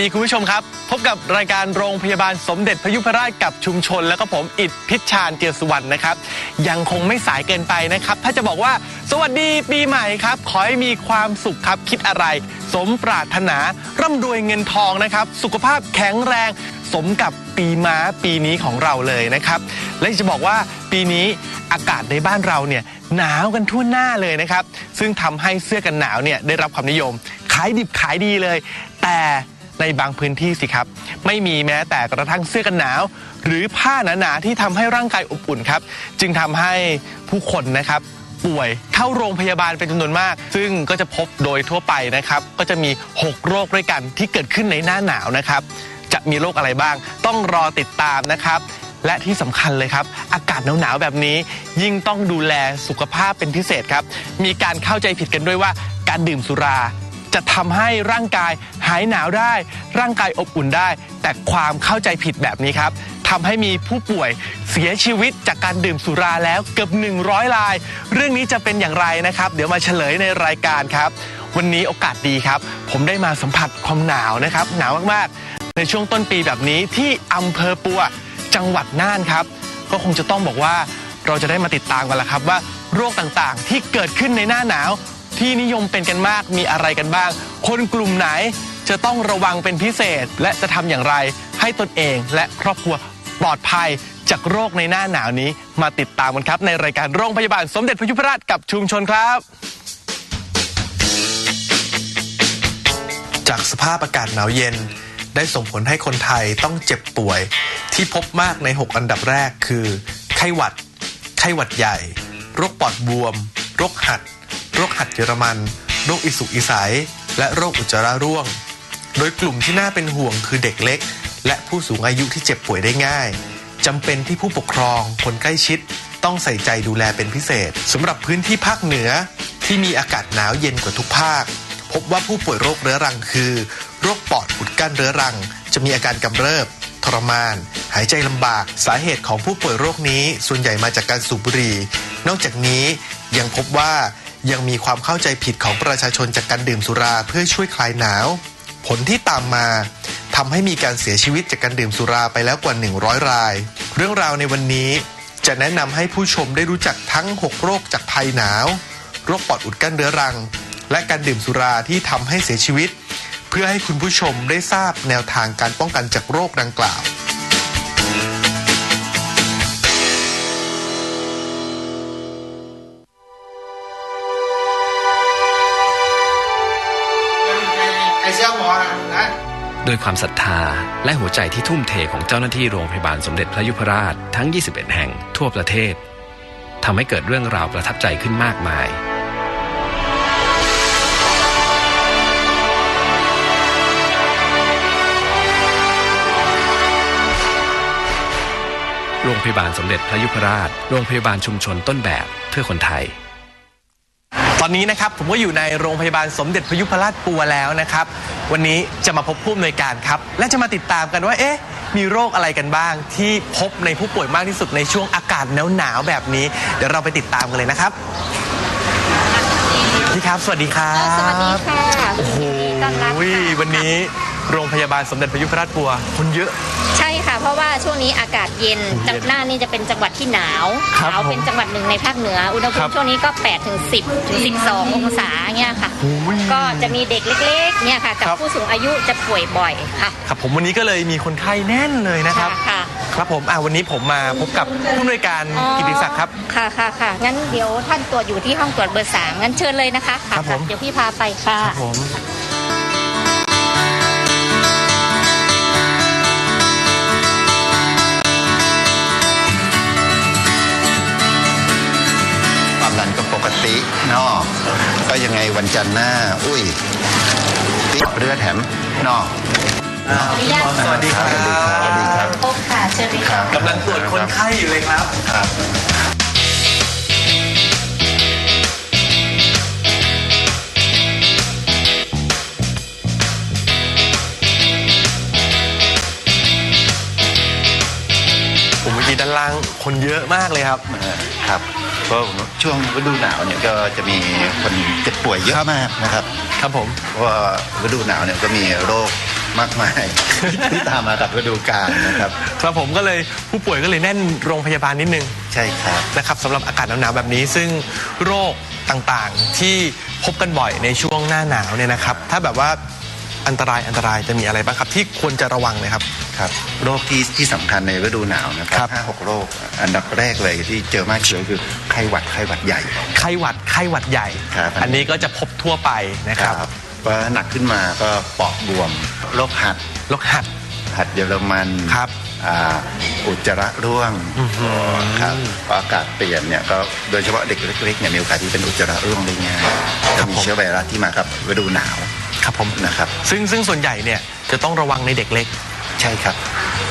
ดีคุณผู้ชมครับ พบกับรายการโรงพยาบาลสมเด็จพยุพราชกับชุมชน แล้วก็ผมอิดพิชชาญเจียรติสุวรรณนะครับ ยังคงไม่สายเกินไปนะครับ ถ้าจะบอกว่าสวัสดีปีใหม่ครับ ขอให้มีความสุขครับคิดอะไร สมปรารถนา ร่ำรวยเงินทองนะครับ สุขภาพแข็งแรง สมกับปีม้าปีนี้ของเราเลยนะครับ และจะบอกว่าปีนี้อากาศในบ้านเราเนี่ยหนาวกันทั่วหน้าเลยนะครับ ซึ่งทำให้เสื้อกันหนาวเนี่ยได้รับความนิยมขายดิบขายดีเลย แต่ ในบางพื้นที่สิครับ ไม่มีแม้แต่กระทั่งเสื้อกันหนาว หรือผ้าหนาๆที่ทำให้ร่างกายอบอุ่นครับ จึงทำให้ผู้คนนะครับป่วยเข้าโรงพยาบาลเป็นจำนวนมาก ซึ่งก็จะพบโดยทั่วไปนะครับ ก็จะมี 6 โรคด้วยกันที่เกิดขึ้นในหน้าหนาวนะครับ จะมีโรคอะไรบ้าง ต้องรอติดตามนะครับ และที่สำคัญเลยครับ อากาศหนาวๆแบบนี้ ยิ่งต้องดูแลสุขภาพเป็นพิเศษครับ มีการเข้าใจผิดกันด้วยว่าการดื่มสุรา จะทำให้ร่างกายหายหนาวได้ ร่างกายอบอุ่นได้ แต่ความเข้าใจผิดแบบนี้ครับทำให้มีผู้ป่วยเสียชีวิตจากการดื่มสุราแล้วเกือบ 100ราย เรื่องนี้จะเป็นอย่างไรนะครับ เดี๋ยวมาเฉลยในรายการครับ วันนี้โอกาสดีครับ ผมได้มาสัมผัสความหนาวนะครับ หนาวมากๆ ในช่วงต้นปีแบบนี้ที่อำเภอปัวจังหวัดน่านครับ ก็คงจะต้องบอกว่าเราจะได้มาติดตามกันละครับว่าโรคต่างๆ ที่เกิดขึ้นในหน้าหนาว ที่นิยมเป็นกันมากมีอะไรกันบ้าง คนกลุ่มไหนจะต้องระวังเป็นพิเศษ และจะทำอย่างไร ให้ตนเองและครอบครัวปลอดภัยจากโรคในหน้าหนาวนี้ มาติดตามกันครับ ในรายการโรงพยาบาลสมเด็จพระยุพราชกับชุมชนครับ จากสภาพอากาศหนาวเย็น ได้ส่งผลให้คนไทยต้องเจ็บป่วย ที่พบมากใน 6 อันดับแรกคือ ไข้หวัด ไข้หวัดใหญ่ โรคปอดบวม โรคหัด โรคหัดเยอรมัน โรคอิสุกอิสัย และโรคอุจจาระร่วง โดยกลุ่มที่น่าเป็นห่วงคือเด็กเล็ก และผู้สูงอายุที่เจ็บป่วยได้ง่ายจำเป็นที่ผู้ปกครองคนใกล้ชิด ต้องใส่ใจดูแลเป็นพิเศษสำหรับพื้นที่ภาคเหนือที่มีอากาศหนาวเย็นกว่าทุกภาค พบว่าผู้ป่วยโรคเรื้อรังคือ โรคปอดอุดกั้นเรื้อรัง จะมีอาการกำเริบ ทรมาน หายใจลำบาก สาเหตุของผู้ป่วยโรคนี้ ส่วนใหญ่มาจากการสูบบุหรี่ นอกจากนี้ยังพบว่า ยังมีความเข้าใจผิดของประชาชนจากการดื่มสุราเพื่อช่วยคลายหนาว ผลที่ตามมาทำให้มีการเสียชีวิตจากการดื่มสุราไปแล้วกว่า 100 ราย เรื่องราวในวันนี้จะแนะนำให้ผู้ชมได้รู้จักทั้ง 6 โรคจากภัยหนาว โรคปอดอุดกั้นเรื้อรัง และการดื่มสุราที่ทำให้เสียชีวิต เพื่อให้คุณผู้ชมได้ทราบแนวทางการป้องกันจากโรคดังกล่าว ด้วยความศรัทธาและหัวใจที่ทุ่มเทของเจ้าหน้าที่โรงพยาบาลสมเด็จพระยุพราชทั้ง 21 แห่งทั่วประเทศทำให้เกิดเรื่องราวประทับใจขึ้นมากมาย โรงพยาบาลสมเด็จพระยุพราช โรงพยาบาลชุมชนต้นแบบเพื่อคนไทย อนนี้นะครับผมก็อยู่ในโรงพยาบาลสมเด็จพระยุพราชปัวแล้วนะครับ วันนี้จะมาพบผู้อำนวยการครับ และจะมาติดตามกันว่าเอ๊ะมีโรคอะไรกันบ้าง ที่พบในผู้ป่วยมากที่สุดในช่วงอากาศหนาวๆแบบนี้ เดี๋ยวเราไปติดตามกันเลยนะครับพี่ครับ สวัสดีครับสวัสดีค่ะโอ้โหต้อนรับค่ะวันนี้ โรงพยาบาลสมเด็จพระยุพราชปัวคนเยอะ ใช่ค่ะ เพราะว่าช่วงนี้อากาศเย็นเย็นจังหน้านี่จะเป็นจังหวัดที่หนาวครับหนาวเป็นผมจังหวัดหนึ่งในภาคเหนือ อุณหภูครัมิบช่วงนี้ก็8ถึง10ถึง12 องศาเงี้ยค่ะ โอ้ยก็จะมีเด็กเล็กๆเนี่ยค่ะ กับครับ ผู้สูงอายุจะป่วยบ่อยค่ะ ครับผมวันนี้ก็เลยมีคนไข้แน่นเลยนะครับ ค่ะ ครับผมอ่าวันนี้ผมมาพบกับผู้อำนวยการอ๋อกิติศักดิ์ครับ ค่ะค่ะค่ะงั้นเดี๋ยวท่านตรวจอยู่ที่ห้องตรวจเบอร์สามงั้นเชิญเลยนะคะะครับผม เดี๋ยวพี่พาไปค่ะ ครับผมความ ยังไงวันจันทร์หน้า อุ้ยติดเรือแถมเนอก สวัสดีครับ สวัสดีครับ พบค่ะเชิญเลยครัค่ะบกำลังตรวจคนไข้อยู่เลยครับ ครับ คนเยอะมากเลยครับ เออครับก็ช่วงฤดูหนาวเนี่ยก็จะมีคนเจ็บป่วยเยอะมากนะครับ ครับผม เพราะว่าฤดูหนาวเนี่ยก็มีโรคมากมาย ที่ตามมากับฤดูกาลนะครับ ครับผมก็เลยผู้ป่วยก็เลยแน่นโรงพยาบาลนิดนึง ใช่ครับ นะครับสำหรับอากาศหนาวๆแบบนี้ซึ่งโรคต่างๆที่พบกันบ่อยในช่วงหน้าหนาวเนี่ยนะครับ ถ้าแบบว่าอันตรายอันตรายจะมีอะไรบ้างครับ ที่ควรจะระวังเลยครับ ครับโรคที่ที่สำคัญในฤดูหนาวนะคครัรับบห้าหกโรค อันดับแรกเลยที่เจอมากที่สุดก็คือไข้หวัดไข้หวัดใหญ่ไข้หวัดไข้หวัดใหญ่ ครับอันนี้ก็จะพบทั่วไปนะครับว่าหนักขึ้นมาก็ปอดบวมโรคหัดโรคหัดหัดเยอรมันครับอ่าอุจจาระร่วงครับพออากาศเปลี่ยนเนี่ยก็โดยเฉพาะเด็กเล็กๆเนี่ยมีโอกาสที่เป็นอุจจาระร่วงได้ง่ายจะมีเชื้อไวรัสที่มากับฤดูหนาวครับผมนะครับซึ่งซึ่งส่วนใหญ่เนี่ยจะต้องระวังในเด็กเล็ก ใช่ครับ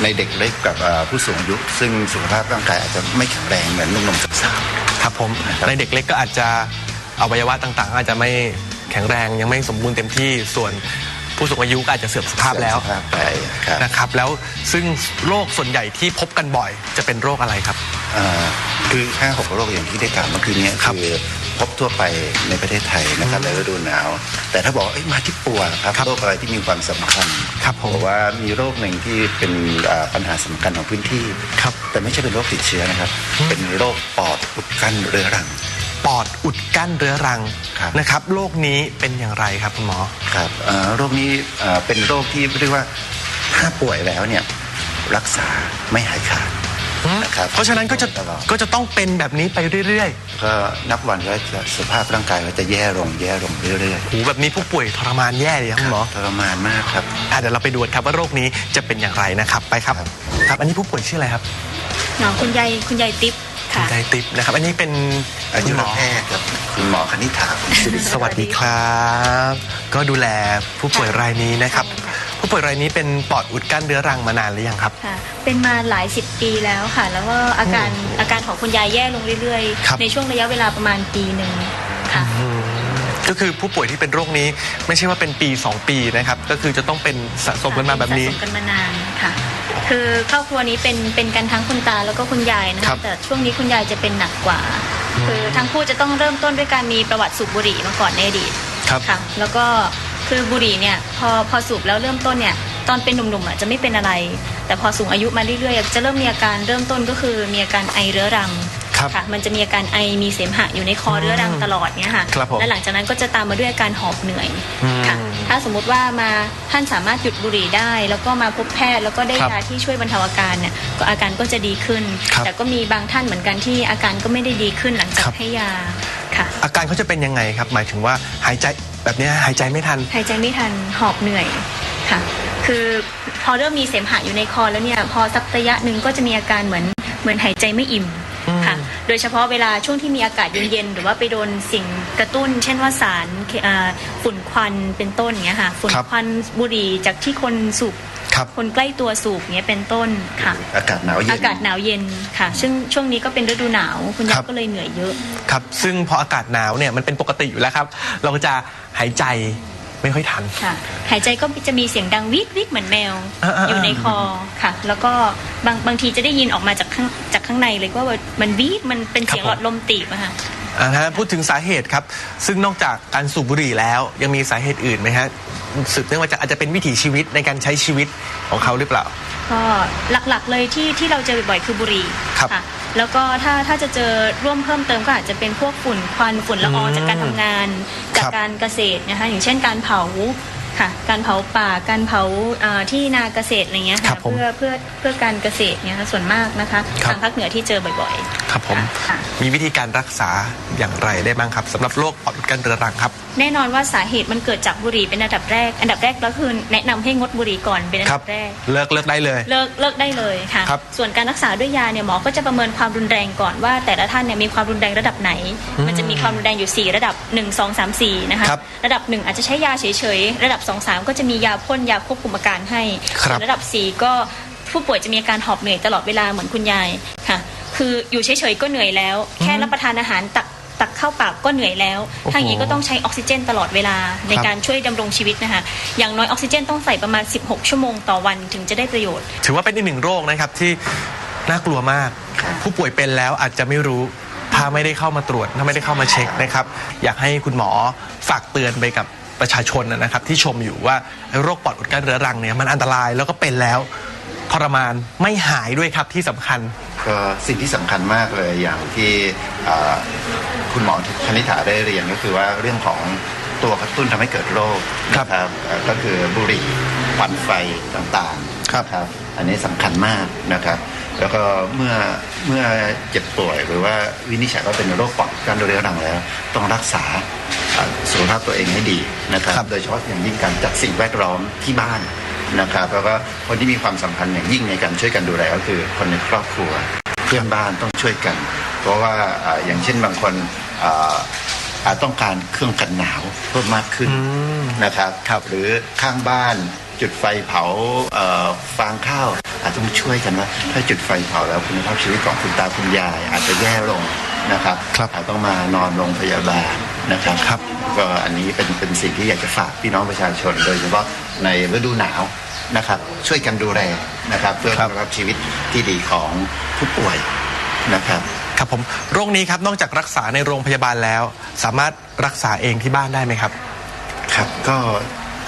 ในเด็กเล็กกับเอ่อผู้สูงอายุ ซึ่งสุขภาพร่างกายอาจจะไม่แข็งแรงเหมือนหนุ่มๆสาวครับผมนะครับในเด็กเล็กก็อาจจะอวัยวะต่างๆ อาจจะไม่แข็งแรงยังไม่สมบูรณ์เต็มที่ส่วนผู้สูงอายุก็อาจจะเสื่อมสๆภาพแล้วเสื่อมสภาพไปครับนะครับแล้วซึ่งโรคส่วนใหญ่ที่พบกันบ่อยจะเป็นโรคอะไรครับอ่าคือห้าหกโรคอย่างที่ได้กล่าวเมื่อคืนนี้ครับคือ พบทั่วไปในประเทศไทยนะครับในฤดูหนาว แต่ถ้าบอกว่าเอ้ยมาที่ปัวครับครับโรคอะไรที่มีความสำคัญครับผมบอกว่ามีโรคหนึ่งที่เป็นอ่าปัญหาสำคัญของพื้นที่ครับแต่ไม่ใช่เป็นโรคติดเชื้อนะครับ เป็นโรคปอดอุดกั้นเรื้อรังปอดอุดกั้นเรื้อรังครับนะครับโรคนี้เป็นอย่างไรครับคุณหมอครับเอ่อโรคนี้เอ่อเป็นโรคที่เรียกว่าถ้าป่วยแล้วเนี่ยรักษาไม่หายขาด นะครับเพราะฉะนั้นก็จะตลอดก็จะต้องเป็นแบบนี้ไปเรื่อยก็นับวันก็จะสภาพร่างกายก็จะแย่ลงแย่ลงเรื่อยๆหูแบบนี้ผู้ป่วยทรมานแย่เลยครับคุณหมอๆทรมานมากครับอะเดี๋ยวเราไปดูกันครับว่าโรคนี้จะเป็นอย่างไรนะครับไปครับ ครับครับอันนี้ผู้ป่วยชื่ออะไรครับหนอคุณยายคุณยายติ๊บคุณค่ะยายติ๊บนะครับ อันนี้เป็นอาคุยุณหมรอแพทย์ครับคุณหมอคณิษฐาสิริสวัสดีครับ ก็ดูแลผู้ป่วยรายนี้นะครับ ผู้ป่วยรายนี้เป็นปอดอุดกั้นเรื้อรังมานานหรือยังครับ ค่ะเป็นมาหลายสิบปีแล้วค่ะ แล้วก็อาการอาการของคุณยายแย่ลงเรื่อยครับ ๆ ในช่วงระยะเวลาประมาณปีหนึ่งค่ะก็คือผู้ป่วยที่เป็นโรคนี้ไม่ใช่ว่าเป็นปี 2 ปีนะครับ ก็คือจะต้องเป็นสะสมกันมาแบบนี้ สะสมกันมานานค่ะ คือครอบครัวนี้เป็นเป็นกันทั้งคุณตาแล้วก็คุณยายนะครัคะบแต่ช่วงนี้คุณยายจะเป็นหนักกว่าคือทั้งคู่จะต้องเริ่มต้นด้วยการมีประวัติสูบบุหรี่มาก่อนในอดีตครับค่ะแล้วก็ คือบุหรี่เนี่ยพอพอสูบแล้วเริ่มต้นเนี่ยตอนเป็นหนุ่มๆอะจะไม่เป็นอะไร แต่พอสูงอายุมาเรื่อยๆจะเริ่มมีอาการเริ่มต้นก็คือมีอาการไอเรื้อรังครับค่ะมันจะมีอาการไอมีเสมหะอยู่ในคอเรื้อรังตลอดเนี่ยค่ะครับผมและหลังจากนั้นก็จะตามมาด้วยอาการหอบเหนื่อยอืมค่ะถ้าสมมุติว่ามาท่านสามารถหยุดบุหรี่ได้ แล้วก็มาพบแพทย์แล้วก็ได้ครับยาที่ช่วยบรรเทาอาการเนี่ยก็อาการก็จะดีขึ้นครับแต่ก็มีบางท่านเหมือนกันที่อาการก็ไม่ได้ดีขึ้นหลังจากครับให้ยาค่ะอาการเขาจะเป็นยังไงครับ หมายถึงว่าหายใจ แบบเนี้ยหายใจไม่ทัน หายใจไม่ทันหอบเหนื่อยค่ะ คือพอเริ่มมีเสมหะอยู่ในคอแล้วเนี่ยพอสักระยะหนึ่งก็จะมีอาการเหมือนเหมือนหายใจไม่อิ่มอืมค่ะ โดยเฉพาะเวลาช่วงที่มีอากาศเย็นๆ หรือว่าไปโดนสิ่งกระตุ้น เช่นว่าสารเคอ่าฝุ่นควันเป็นต้นอย่างเงี้ยค่ะ ฝุ่นครับควันบุหรี่จากที่คนสูบครับคนใกล้ตัวสูบเงี้ยเป็นต้นค่ะ อากาศหนาวเย็นอากาศหนาวเย็นค่ะ ซึ่งช่วงนี้ก็เป็นฤดูหนาวคุณยาครัยบก็เลยเหนื่อยเยอะ ครับ ซึ่งพออากาศหนาวเนี่ยมันเป็นปกติอยู่แล้วครับ เราก็จะ หายใจไม่ค่อยทัน ค่ะ หายใจก็จะมีเสียงดังวิกวิกเหมือนแมว อ่าๆๆ อยู่ในคอค่ะ แล้วก็บางบางทีจะได้ยินออกมาจากข้างจากข้างในเลยว่ามันวิกมันเป็นเสียงหลอดลมตีบอะค่ะ อ่าฮะพูดถึงสาเหตุครับ ซึ่งนอกจากการสูบบุหรี่แล้วยังมีสาเหตุอื่นไหมฮะสืบเนื่องมาจากอาจจะเป็นวิถีชีวิตในการใช้ชีวิตของเขาหรือเปล่า ก็หลักๆเลยที่ที่เราเจอบ่อยๆคือบุหรี่ครับค่ะ แล้วก็ถ้าถ้าจะเจอร่วมเพิ่มเติมก็อาจจะเป็นพวกฝุ่นควันฝุ่นละอองอืมจากการทำงาน จากครับ การเกษตรนะคะอย่างเช่นการเผาค่ะ การเผาป่าการเผาเอ่อที่นาเกษตรอะไรเงี้ยครัค่ะบผมเพื่อเพื่อเพื่อการเกษตรเนี่ยค่ะส่วนมากนะคะครับ ทางภาคเหนือที่เจอบ่อยๆครับผมค่ะ มีวิธีการรักษาอย่างไรได้บ้างครับสำหรับโรคปอดอุดกั้นเรื้อรังครับ แน่นอนว่าสาเหตุมันเกิดจากบุหรี่เป็นอันดับแรก อันดับแรกก็คือแนะนำให้งดบุหรี่ก่อนเป็นอันครัดับแรกเลิกเลิกได้เลย เลิกเลิกได้เลยค่ะครับส่วนการรักษาด้วยยาเนี่ยหมอก็จะประเมินความรุนแรงก่อนว่า แต่ละท่านเนี่ยมีความรุนแรงระดับไหนอืมมันจะมีความรุนแรงอยู่ 4 ระดับ 1 2 3 4นะคะครับระดับ 1 อาจจะใช้ยาเฉยๆระดับ 2 3 ก็จะมียาพ่นยาควบคุมอาการให้ครับส่วนระดับ 4 ก็ผู้ป่วยจะมีอาการหอบเหนื่อยตลอดเวลาเหมือนคุณยายค่ะ คืออยู่เฉยๆก็เหนื่อยแล้ว แค่รับประทานอาหารตัก ตักเข้าปากก็เหนื่อยแล้วโอ้โหทางนี้ก็ต้องใช้ออกซิเจน ตลอดเวลาในครับการช่วยดำรงชีวิตนะคะ อย่างน้อยออกซิเจนต้องใส่ประมาณ 16 ชั่วโมงต่อวันถึงจะได้ประโยชน์ ถือว่าเป็นอีกหนึ่งโรคนะครับที่น่ากลัวมาก ผู้ป่วยเป็นแล้วอาจจะไม่รู้ถ้าไม่ได้เข้ามาตรวจถ้าไม่ได้เข้ามาเช็คนะครับ อยากให้คุณหมอฝากเตือนไปกับประชาชนนะนะครับที่ชมอยู่ว่าโรคปอดอุดกั้นเรื้อรังเนี่ยมันอันตรายแล้วก็เป็นแล้ว ทรมานไม่หายด้วยครับที่สำคัญ ก็สิ่งที่สำคัญมากเลยอย่างที่เอ่อคุณหมอคณิษฐาได้เรียนก็คือว่าเรื่องของตัวกระตุ้นทำให้เกิดโรคครับ นะครับเอ่อก็คือบุหรี่ควันไฟต่างๆครับ ครับ อันนี้สำคัญมากนะครับ แล้วก็เมื่อเมื่อเจ็บป่วยหรือว่าวินิจฉัยว่าเป็นโรคปอดการเรื้อรังแล้ว ต้องรักษาเอ่อสุขภาพตัวเองให้ดีนะครับ ครับ โดยเฉพาะอย่างยิ่งการจัดสิ่งแวดล้อมที่บ้าน นะครับแล้วก็คนที่มีความสำคัญอย่างยิ่งในการช่วยกันดูแลก็คือคนในครอบครัว เพื่อนบ้านต้องช่วยกัน เพราะว่าอ่าอย่างเช่นบางคนอ่าอาจต้องการเครื่องกันหนาวเพิ่มมากขึ้นนะครับครับหรือข้างบ้านจุดไฟเผาเอ่อฟางข้าวอาจต้องช่วยกันว่าถ้าจุดไฟเผาแล้วคุณภาพชีวิตของคุณตาคุณยายอาจจะแย่ลงนะครับครับอาจต้องมานอนโรงพยาบาล นะครับครับ ก็อันนี้เป็นเป็นสิ่งที่อยากจะฝากพี่น้องประชาชน โดยเฉพาะในฤดูหนาวนะครับ ช่วยกันดูแลนะครับ เพื่อครับคุณภาพชีวิตที่ดีของผู้ป่วยนะครับ ครับผมโรคนี้ครับนอกจากรักษาในโรงพยาบาลแล้ว สามารถรักษาเองที่บ้านได้ไหมครับ ครับก็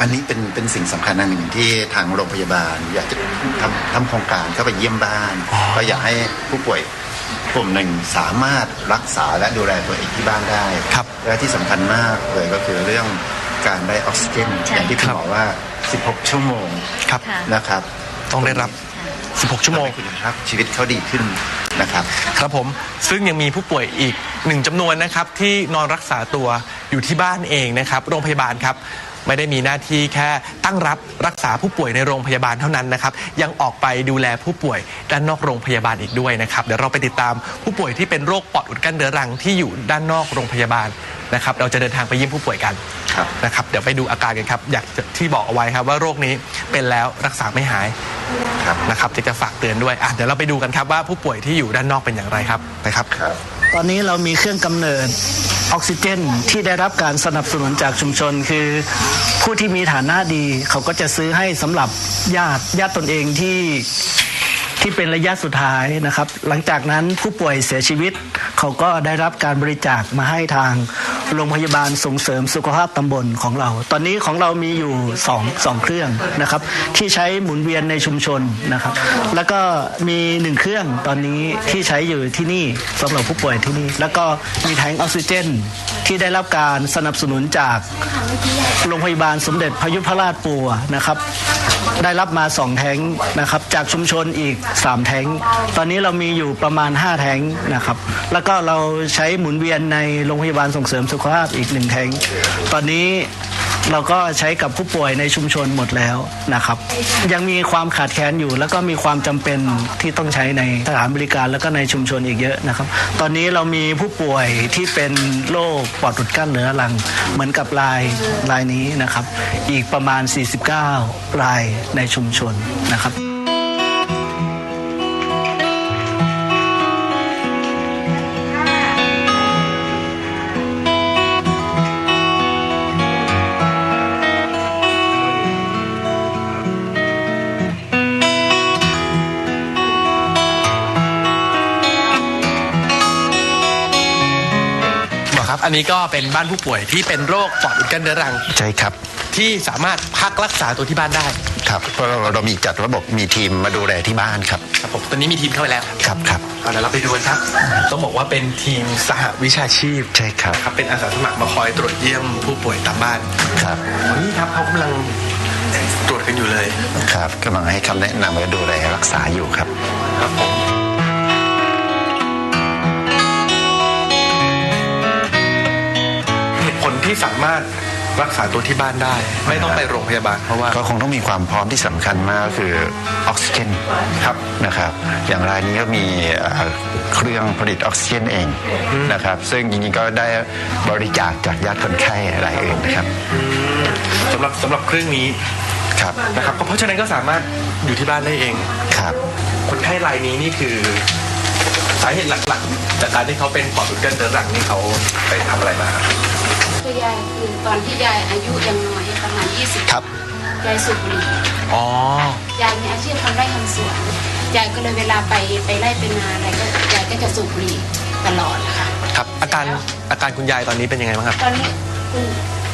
อันนี้เป็นเป็นสิ่งสำคัญอันหนึ่งที่ทางโรงพยาบาล อยากจะทำทำโครงการเข้าไปเยี่ยมบ้าน ก็อยากให้ผู้ป่วย กลุ่มหนึ่งสามารถรักษาและดูแลตัวเองที่บ้านได้ครับและที่สำคัญมากเลยก็คือเรื่องการได้ออกซิเจนใช่ อย่างที่คุณหมอว่า 16 ชั่วโมงครับ ค่ะ นะครับต้องได้รับ 16 ชั่วโมง ทำให้คุณภาพชีวิตเขาดีขึ้นนะครับ ครับผมซึ่งยังมีผู้ป่วยอีกหนึ่งจำนวนนะครับที่นอนรักษาตัวอยู่ที่บ้านเองนะครับ โรงพยาบาลครับ ไม่ได้มีหน้าที่แค่ตั้งรับรักษาผู้ป่วยในโรงพยาบาลเท่านั้นนะครับ ยังออกไปดูแลผู้ป่วยด้านนอกโรงพยาบาลอีกด้วยนะครับ เดี๋ยวเราไปติดตามผู้ป่วยที่เป็นโรคปอดอุดกั้นเรื้อรังที่อยู่ด้านนอกโรงพยาบาลนะครับ เราจะเดินทางไปเยี่ยมผู้ป่วยกันครับนะครับ เดี๋ยวไปดูอาการกันครับ อยากจะที่บอกเอาไว้ครับว่าโรคนี้เป็นแล้วรักษาไม่หายครับนะครับจะจะฝากเตือนด้วยอะเดี๋ยวเราไปดูกันครับว่าผู้ป่วยที่อยู่ด้านนอกเป็นอย่างไรครับไปครับครับ ตอนนี้เรามีเครื่องกำเนิดออกซิเจนที่ได้รับการสนับสนุนจากชุมชน คือผู้ที่มีฐานะดีเขาก็จะซื้อให้สำหรับญาติญาติตนเองที่ที่เป็นระยะสุดท้ายนะครับ หลังจากนั้นผู้ป่วยเสียชีวิต เขาก็ได้รับการบริจาคมาให้ทาง โรงพยาบาลส่งเสริมสุขภาพตำบลของเรา ตอนนี้ของเรามีอยู่สองสองเครื่องนะครับ ที่ใช้หมุนเวียนในชุมชนนะครับ แล้วก็มีหนึ่งเครื่องตอนนี้ที่ใช้อยู่ที่นี่สำหรับผู้ป่วยที่นี่ แล้วก็มีแทงออกซิเจนที่ได้รับการสนับสนุนจากโรงพยาบาลสมเด็จพยุพราชปัวนะครับ ได้รับมาสองแท้งนะครับ จากชุมชนอีกสามแท้ง ตอนนี้เรามีอยู่ประมาณห้าแท้งนะครับ แล้วก็เราใช้หมุนเวียนในโรงพยาบาลส่งเสริมสุขภาพอีกหนึ่งแท้ง ตอนนี้ เราก็ใช้กับผู้ป่วยในชุมชนหมดแล้วนะครับ ยังมีความขาดแคลนอยู่ แล้วก็มีความจำเป็นที่ต้องใช้ในสถานบริการแล้วก็ในชุมชนอีกเยอะนะครับ ตอนนี้เรามีผู้ป่วยที่เป็นโรคปอดอุดกั้นเรื้อรัง เหมือนกับรายรายนี้นะครับ อีกประมาณ 49 รายในชุมชนนะครับ อครับอันนี้ก็เป็นบ้านผู้ป่วยที่เป็นโรคปอดอุดกั้นเรื้อรัง ใช่ครับ ที่สามารถพักรักษาตัวที่บ้านได้ ครับเพราะเราเรามีจัดระบบมีทีมมาดูแลที่บ้านครับ ครับผมตอนนี้มีทีมเข้าไปแล้วครับครับเอาเดี๋ยวเราไปดูกันครับ ต้องบอกว่าเป็นทีมสหวิชาชีพใช่ครับ ครับเป็นอาสาสมัครมาคอยตรวจเยี่ยมผู้ป่วยตามบ้านครับ นี่ครับเขากำลังตรวจกันอยู่เลย ครับกำลังให้คำแนะนำและดูแลรักษาอยู่ครับ ครับผม ที่สามารถรักษาตัวที่บ้านได้ ไม่ต้องไปโรงพยาบาลเพราะว่า ก็คงต้องมีความพร้อมที่สำคัญมากก็คือออกซิเจนครับนะครับ อย่างรายนี้ก็มีเอ่อเครื่องผลิตออกซิเจนเองนะครับ ซึ่งจริงๆก็ได้บริจาคจากญาติคนไข้รายอื่นนะครับสำหรับสำหรับเครื่องนี้ครับนะครับก็เพราะฉะนั้นก็สามารถอยู่ที่บ้านได้เอง ครับ คนไข้รายนี้นี่คือ สาเหตุหลักๆ จากการที่เขาเป็นปอดอุดกั้นเรื้อรังนี่เขาไปทำอะไรมาครับ คือยายคือตอนที่ยายอายุยังน้อยประมาณ20ครับ ยายสูบบุหรี่อ๋อ ยายมีอาชีพทำไร่ทำสวนยายก็เลยเวลาไปไปไร่ไปนาอะไรก็ยายก็จะสูบบุหรี่ตลอดนะคะครับ อาการอาการคุณยายตอนนี้เป็นยังไงบ้างครับ ตอนนี้คุณ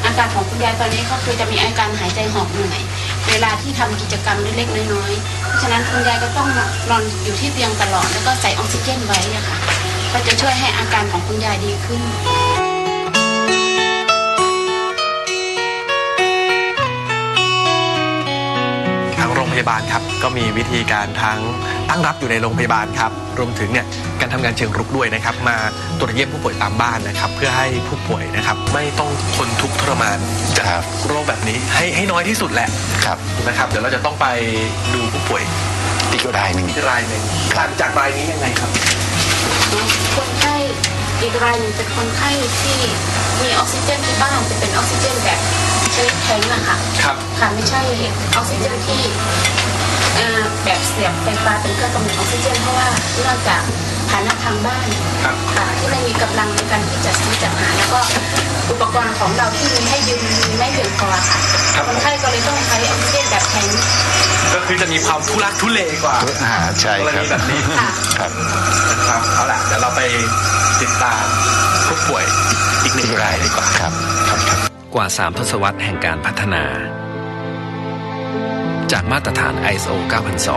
อาการของคุณยายตอนนี้ก็คือจะมีอาการหายใจหอบเหนื่อย เวลาที่ทำกิจกรรมเล็กๆน้อยๆเพราะฉะนั้นคุณยายก็ต้องนอนอยู่ที่เตียงตลอด แล้วก็ใส่ออกซิเจนไว้อะค่ะก็จะช่วยให้อาการของคุณยายดีขึ้น พยาบาลครับก็มีวิธีการทั้งตั้งรับอยู่ในโรงพยาบาลครับรวมถึงเนี่ยการทำงานเชิงรุกด้วยนะครับมาตรวจเยี่ยมผู้ป่วยตามบ้านนะครับเพื่อให้ผู้ป่วยนะครับไม่ต้องทนทุกข์ทรมานจากครับโรคแบบนี้ให้ให้น้อยที่สุดแหละครับนะครับเดี๋ยวเราจะต้องไปดูผู้ป่วยอีกรายหนึ่งที่รายหนึ่งหลังจากรายนี้ยังไงครับคนไข้อีกรายหนึ่งเป็นคนไข้ที่มีออกซิเจนที่บ้านจะเป็นออกซิเจนแบบชนิดแท้งอะค่ะครับค่ะไม่ใช่ออกซิเจนที่เอ่อแบบ เสียบไฟฟ้าเป็นเครื่องกำเนิดออกซิเจนเพราะว่าเนื่องจากฐานะทางบ้านครับค่ะที่ไม่มีกำลังในการที่จะซื้อจัดหาแล้วก็อุปกรณ์ของเราที่มีให้ยืมมีไม่เพียงพอค่ะครับ คนไข้ก็เลยต้องใช้ออกซิเจนแบบแท้งก็คือจะมีความทุลักทุเลกว่าอ่าใช่กรครัณีบแบบนี้ค่ะ ครับ นะครับเอาล่ะเดี๋ยวเราไปติดตามผู้ป่วยอีกหนึ่งรายดีกว่า ครับครับครับกว่า3ทศวรรษแห่งการพัฒนา จากมาตรฐาน ISO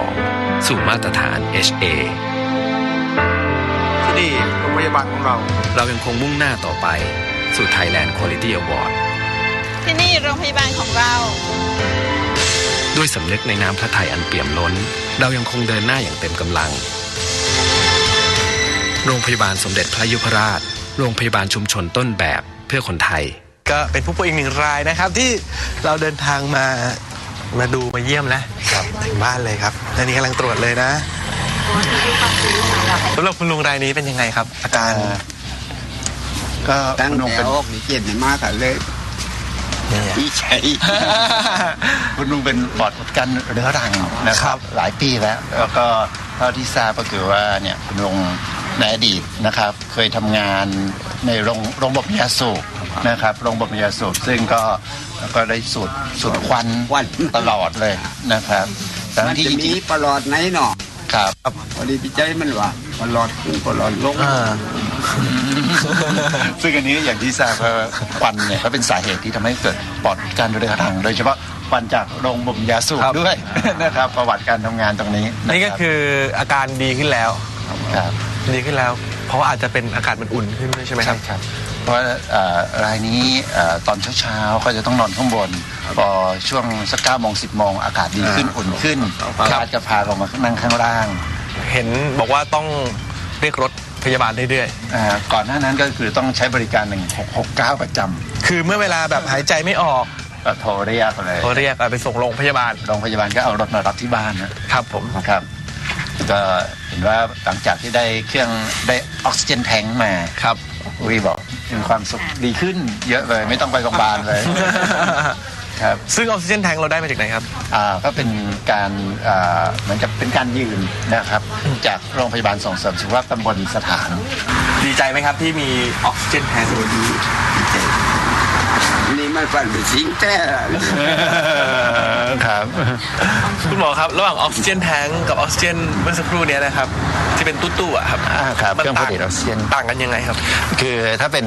9002 สู่มาตรฐาน HA ที่นี่โรงพยาบาลของเรา เรายังคงมุ่งหน้าต่อไป สู่ Thailand Quality Award ที่นี่โรงพยาบาลของเรา ด้วยสำนึกในน้ำพระทัยอันเปี่ยมล้น เรายังคงเดินหน้าอย่างเต็มกำลัง โรงพยาบาลสมเด็จพระยุพราช โรงพยาบาลชุมชนต้นแบบเพื่อคนไทย ก็เป็นผู้ป่วยอีกหนึ่งรายนะครับที่เราเดินทางมา มาดูมาเยี่ยมแล้วถึงบ้านเลยครับและนี่กำลังตรวจเลยนะสำหรับคุณลุงรายนี้เป็นยังไงครับ อาการ ก็ตั้งคุณลุงแต่เป็นออกนี่เจ็บมากกันเลยเนี่ยดีใจคุณลุงเป็นปอดอุดกันเรื้อรังนะครับ หลายปีแล้ว แล้วก็เท่าที่ทราบก็คือว่าเนี่ยคุณลุง ในอดีตนะครับ เคยทำงานในโรงโรงบบยาสูบนะครับโรงบบยาสูบซึ่งก็ก็ได้สูดสูดควันควัน ตลอดเลยนะครับทั้มังนที่จะจมีริงประหลอดไหนหนอๆครับ พอดีพี่ใจมันว่าประหลอดขึ้นประหลอดลงอ่า ซึ่งอันนี้อย่างที่ทราบว่าควันเนี่ยก็เป็นสาเหตุที่ทำให้เกิดปอดอุดการเรื้อรัง โดยเฉพาะควันจากโรงบ่มยาสูบครับ ด้วย นะครับ ประวัติการทำงานตรงนี้ะนี่ก็รับคืออาการดีขึ้นแล้ว ครับ ดีขึ้นแล้ว เพราะว่าอาจจะเป็นอากาศมันอุ่นขึ้นด้วยใช่ไหมครับครับเพราะว่าเอ่อรายนี้เอ่อตอนเช้าๆก็จะต้องนอนข้างบนพอช่วงสักเก้าโมงสิบโมงอากาศดีขึ้นอุ่นขึ้นครับญาติจะพาลงมานั่งข้างล่างเห็นบอกว่าต้องเรียกรถพยาบาลเรื่อยอ่าก่อนหน้านั้นก็คือต้องใช้บริการ1669ประจๆคือเมื่อเวลาแบบหายใจไม่ออกำก็โทรเรียกเลยเขาเรียกเอาไปส่งโรงพยาบาล โรงพยาบาลก็เอารถมารับที่บ้านนะ ครับผม นะครับ ก็เห็นว่าหลังจากที่ได้เครื่องได้ออกซิเจนแทงค์มาครับอุ้ยบอกมีความสุขดีขึ้นเยอะเลย ไม่ต้องไปโรงพยาบาลเลย ครับซึ่งออกซิเจนแทงเราได้มาจากไหนครับ อ่าก็เป็นการอ่าเหมือนกับเป็นการยืนนะครับ จากโรงพยาบาลส่งเสริมสุขภาพตำบลสถาน ดีใจไหมครับที่มีออกซิเจนแทน นี่มันฝันเป็นสิงแต่ครับ คุณหมอครับระหว่างออกซิเจนแทงกับออกซิเจนเมื่อสักครู่เนี้ยนะครับที่เป็นตู้ๆอะครับอ่าครับมันเครื่องผต่างลิตออกซิเจน ต่างกันยังไงครับ คือถ้าเป็น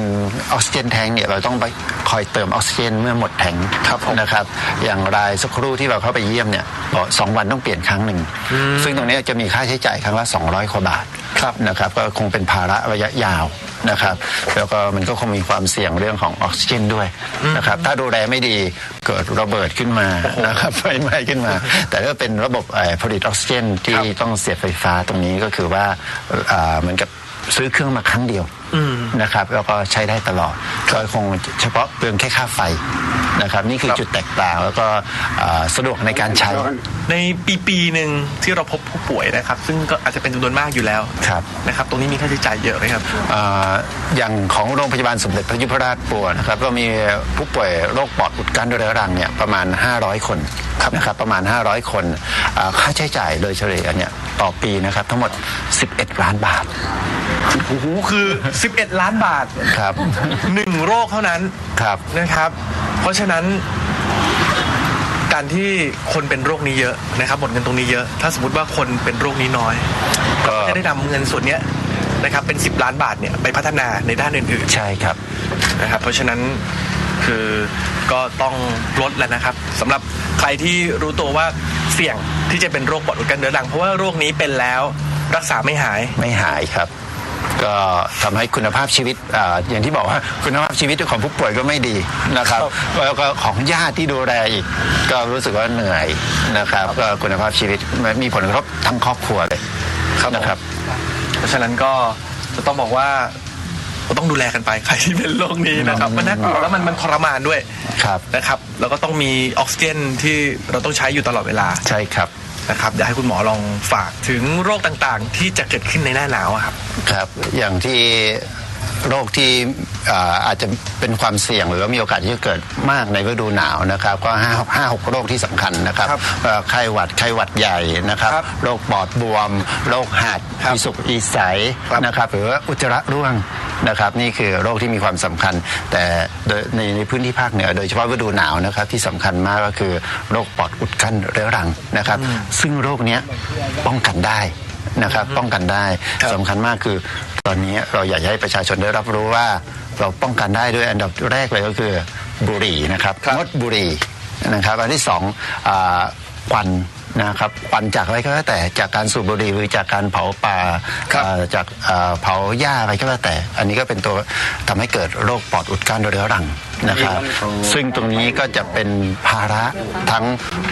ออกซิเจนแทงค์เนี่ยเราต้องไปคอยเติมออกซิเจนเมื่อหมดแทงค์ครับผมนะครับ อย่างรายสักครู่ที่เราเข้าไปเยี่ยมเนี่ยบอกสองวันต้องเปลี่ยนครั้งหนึ่ง ซึ่งตรงเนี้ยจะมีค่าใช้จ่ายครั้งละ 200กว่าบาทนะครับ ก็คงเป็นภาระระยะยาว นะครับ แล้วก็มันก็คงมีความเสี่ยงเรื่องของออกซิเจนด้วยนะครับ ถ้าดูแลไม่ดีเกิดระเบิดขึ้นมานะครับไฟไหม้ขึ้นมา แต่ถ้าเป็นระบบเอ่อผลิตออกซิเจนที่ต้องเสียบไฟฟ้าตรงนี้ก็คือว่าอ่าเหมือนกับซื้อเครื่องมาครั้งเดียวนะครับแล้วก็ใช้ได้ตลอดก็คงเฉพาะเปลืองแค่ค่าไฟ นะครับนี่คือครับจุดแตกต่างแล้วก็อ่าสะดวกในการใช้ ในปีปีหนึ่งที่เราพบผู้ป่วยนะครับ ซึ่งก็อาจจะเป็นจำนวนมากอยู่แล้วครับนะครับ ตรงนี้มีค่าใช้จ่ายเยอะไหมครับอ่าอย่างของโรงพยาบาลสมเด็จพระยุพราชปัวนะครับก็มีผู้ป่วยโรคปอดอุดกั้นเรื้อรังเนี่ยประมาณ 500 คนนะครับประมาณ 500 คนอ่าค่าใช้จ่ายโดยเฉลี่ยเนี่ยต่อปีนะครับทั้งหมด 11 ล้านบาทโอ้โหคือ 11 ล้านบาทครับหนึ่งโรคเท่านั้นครับนะครับเพราะฉะนั้นการที่คนเป็นโรคนี้เยอะนะครับหมดเงินตรงนี้เยอะ ถ้าสมมติว่าคนเป็นโรคนี้น้อยก็ก็จะได้นำเงินส่วนเนี้ยนะครับเป็น 10 ล้านบาทเนี่ยไปพัฒนาในด้านอื่นใช่ครับๆนะครับ เพราะฉะนั้นคือก็ต้องลดแล้วนะครับสำหรับใครที่รู้ตัวว่าเสี่ยงที่จะเป็นโรคปอดอุดกั้นเรื้อรังเพราะว่าโรคนี้เป็นแล้วรักษาไม่หายไม่หายครับ ก็ทำให้คุณภาพชีวิตอาอย่างที่บอกว่าคุณภาพชีวิตของผู้ป่วยก็ไม่ดีนะครับแล้วก็ของญาติที่ดูแลอีก ก็รู้สึกว่าเหนื่อยนะครับ ก็คุณภาพชีวิตมีผลกระทบทั้งครอบครัวเลยครับผมนะครับ เพราะฉะนั้นก็จะต้องบอกว่าเราต้องดูแลกันไปใครที่เป็นโรคนี้นะครับ มันน่ากลัวแล้วมันมันทรมานด้วยครับนะครับ แล้วก็ต้องมีออกซิเจนที่เราต้องใช้อยู่ตลอดเวลาใช่ครับ นะครับอยากให้คุณหมอลองฝากถึงโรคต่างๆ ที่จะเกิดขึ้นในหน้าหนาวอะครับ ครับ อย่างที่ โรคที่อ่าอาจจะเป็นความเสี่ยงหรือว่ามีโอกาสที่จะเกิดมากในฤดูหนาวนะครับ ก็ห้าห้าหกโรคที่สำคัญนะครับครับเอ่อไข้หวัดไข้หวัดใหญ่นะครับครับโรคปอดบวม โรคหัดครับอีสุกอีใสครับนะครับ หรือว่าอุจจาระร่วงนะครับ นี่คือโรคที่มีความสำคัญ แต่โดยในในพื้นที่ภาคเหนือ โดยเฉพาะฤดูหนาวนะครับ ที่สำคัญมากก็คือโรคปอดอุดกั้นเรื้อรังนะครับ ซึ่งโรคเนี้ยป้องกันได้ นะครับป้องกันได้ครับสำคัญมากคือ ตอนนี้เราอยากจะให้ประชาชนได้รับรู้ว่า เราป้องกันได้ด้วยอันดับแรกเลยก็คือบุหรี่นะครับครับงดบุหรี่นะครับอันที่สองอาควัน นะครับควันจากอะไรก็แล้วแต่จากการสูบบุหรี่หรือจากการเผาป่าครับอ่าจากอ่าเผาหญ้าอะไรก็แล้วแต่ อันนี้ก็เป็นตัวทำให้เกิดโรคปอดอุดกั้นเรื้อรังนะครับซึ่งตรงนี้ก็จะเป็นภาระทั้ง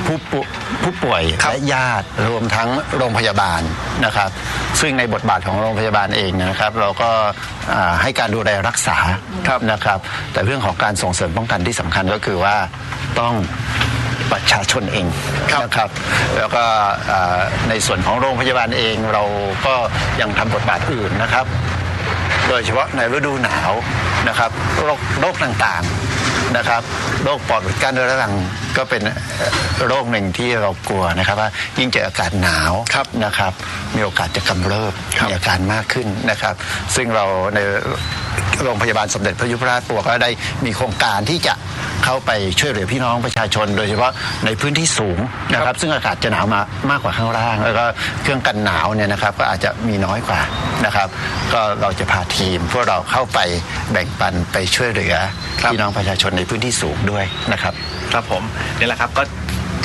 ผู้ป่วยผู้ป่วยครับและญาติรวมทั้งโรงพยาบาลนะครับ ซึ่งในบทบาทของโรงพยาบาลเองนะครับ เราก็อ่าให้การดูแลรักษานะครับ แต่เรื่องของการส่งเสริมป้องกันที่สำคัญก็คือว่าต้อง ประชาชนเองนะครับ แล้วก็อ่าในส่วนของโรงพยาบาลเองเราก็ยังทำบทบาทอื่นนะครับ โดยเฉพาะในฤดูหนาวนะครับโรคโรคต่างๆนะครับโรคปอดอุดกั้นเรื้อรังก็เป็นเอ่อโรคหนึ่งที่เรากลัวนะครับว่ายิ่งเจออากาศหนาวนะครับ มีโอกาสจะกำเริบมีอาการมากขึ้นนะครับ ซึ่งเราใน โรงพยาบาลสมเด็จพระยุพราชปัวก็ได้มีโครงการที่จะเข้าไปช่วยเหลือพี่น้องประชาชน โดยเฉพาะในพื้นที่สูงนะครับ ซึ่งอากาศจะหนาวมามากกว่าข้างล่าง แล้วก็เครื่องกันหนาวเนี่ยนะครับก็อาจจะมีน้อยกว่านะครับ ก็เราจะพาทีม พวกเราเข้าไปแบ่งปันไปช่วยเหลือพี่น้องประชาชนในพื้นที่สูงด้วยนะครับ ครับผมนี่แหละครับก็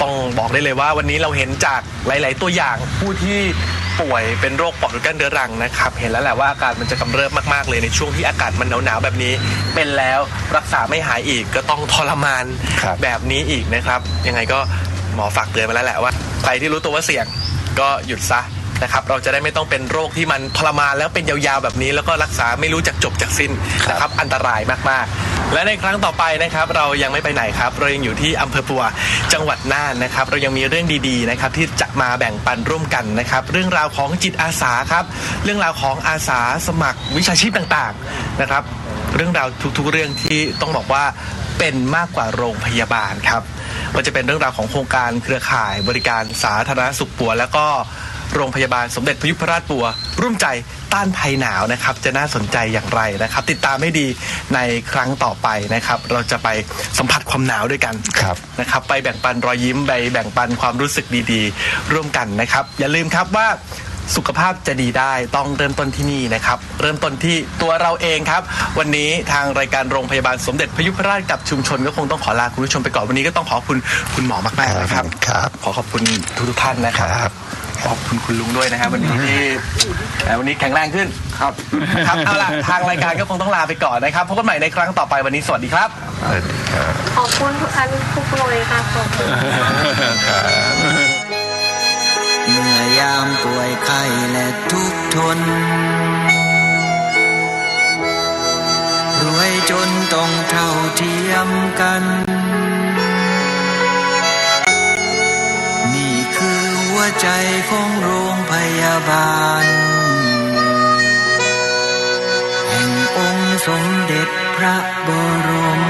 ต้องบอกได้เลยว่าวันนี้เราเห็นจากหลาย ๆ ตัวอย่างผู้ที่ ป่วยเป็นโรคปอดอุดกั้นเรื้อรังนะครับ เห็นแล้วแหละว่าอาการมันจะกำเริบมากๆเลยในช่วงที่อากาศมันหนาวๆแบบนี้ เป็นแล้วรักษาไม่หายอีกก็ต้องทรมานครับ แบบนี้อีกนะครับ ยังไงก็หมอฝากเตือนมาแล้วแหละว่าใครที่รู้ตัวว่าเสี่ยงก็หยุดซะ นะครับเราจะได้ไม่ต้องเป็นโรคที่มันทรมานแล้วเป็นยาวๆแบบนี้ แล้วก็รักษาไม่รู้จักจบจากสิ้นนะครับอันตรายมากๆ และในครั้งต่อไปนะครับเรายังไม่ไปไหนครับเรายังอยู่ที่อำเภอปัวจังหวัดน่านนะครับเรายังมีเรื่องดีๆนะครับที่จะมาแบ่งปันร่วมกันนะครับเรื่องราวของจิตอาสาครับเรื่องราวของอาสาสมัครวิชาชีพต่างๆนะครับ เรื่องราวทุกๆเรื่องที่ต้องบอกว่าเป็นมากกว่าโรงพยาบาลครับว่าจะเป็นเรื่องราวของโครงการเครือข่ายบริการสาธารณสุขปัว แล้วก็ โรงพยาบาลสมเด็จพระยุพราชปัว ร่วมใจต้านภัยหนาวนะครับ จะน่าสนใจอย่างไรนะครับ ติดตามให้ดีในครั้งต่อไปนะครับ เราจะไปสัมผัสความหนาวด้วยกันครับนะครับ ไปแบ่งปันรอยยิ้มไปแบ่งปันความรู้สึกดีๆ ร่วมกันนะครับ อย่าลืมครับว่าสุขภาพจะดีได้ต้องเริ่มต้นที่นี่นะครับ เริ่มต้นที่ตัวเราเองครับ วันนี้ทางรายการโรงพยาบาลสมเด็จพระยุพราชกับชุมชนก็คงต้องขอลาคุณผู้ชมไปก่อนวันนี้ก็ต้องขอบคุณคุณหมอมากๆนะครับครับขอขอบคุณทุกๆท่านนะครับครับ ขอบคุณคุณลุงด้วยนะครับวันนี้ที่เอ่อวันนี้แข็งแรงขึ้นครับครับเอาล่ะทางรายการก็คงต้องลาไปก่อนนะครับพบกันใหม่ในครั้งต่อไปวันนี้สวัสดีครับขอบคุณทุกท่านผู้ป่วยค่ะขอบคุณ เมื่อยามป่วยไข้และทุกข์ทน รวยจนต้องเท่าเทียมกันนี่ วใจของโรงพยาบาล แห่งองค์สมเด็จพระบรม